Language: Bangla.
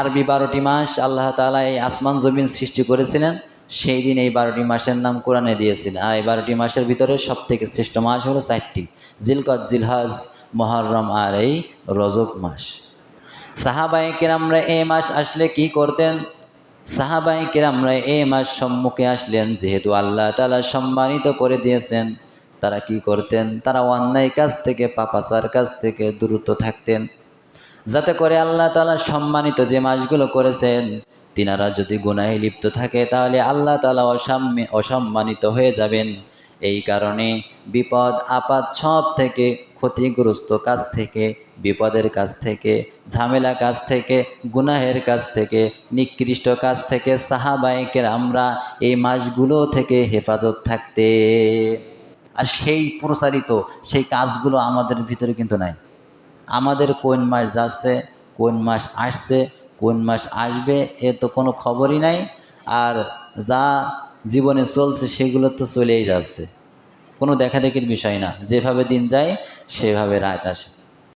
আরবি বারোটি মাস আল্লাহ তালা এই আসমান জমিন সৃষ্টি করেছিলেন। সেই দিন এই বারোটি মাসের নাম কোরআনে দিয়েছিলেন। আর এই বারোটি মাসের ভিতরে সব থেকে শ্রেষ্ঠ মাস হলো চারটি। জিলকত, জিলহাজ, মহরম আর এই রজব মাস। সাহাবাই কিরামরা এই মাস আসলে কি করতেন? সাহাবাই কিরামরা এই মাস সম্মুখে আসলেন, যেহেতু আল্লাহ তালা সম্মানিত করে দিয়েছেন, তারা কি করতেন? তারা অন্যায় কাজ থেকে, পাপাচার কাজ থেকে দূরত্ব থাকতেন। যাতে করে আল্লাহ তালা সম্মানিত যে মাসগুলো করেছেন, তিনারা যদি গুনাহে লিপ্ত থাকে, তাহলে আল্লাহ তালা অসাম্য, অসম্মানিত হয়ে যাবেন। এই কারণে বিপদ, আপদ সব থেকে ক্ষতিগ্রস্ত কাজ থেকে, বিপদের কাছ থেকে, ঝামেলা কাজ থেকে, গুনাহের কাছ থেকে, নিকৃষ্ট কাজ থেকে সাহাবাইকের আমরা এই মাসগুলো থেকে হেফাজত থাকতে। আর সেই প্রসারিত সেই কাজগুলো আমাদের ভিতরে কিন্তু নাই। আমাদের কোন মাস যাচ্ছে, কোন মাস আসছে, কোন মাস আসবে, এ তো কোনো খবরই নাই। আর যা জীবনে চলছে সেগুলো তো চলেই যাচ্ছে। কোনো দেখাদেখির বিষয় না। যেভাবে দিন যায়, সেভাবে রাত আসে।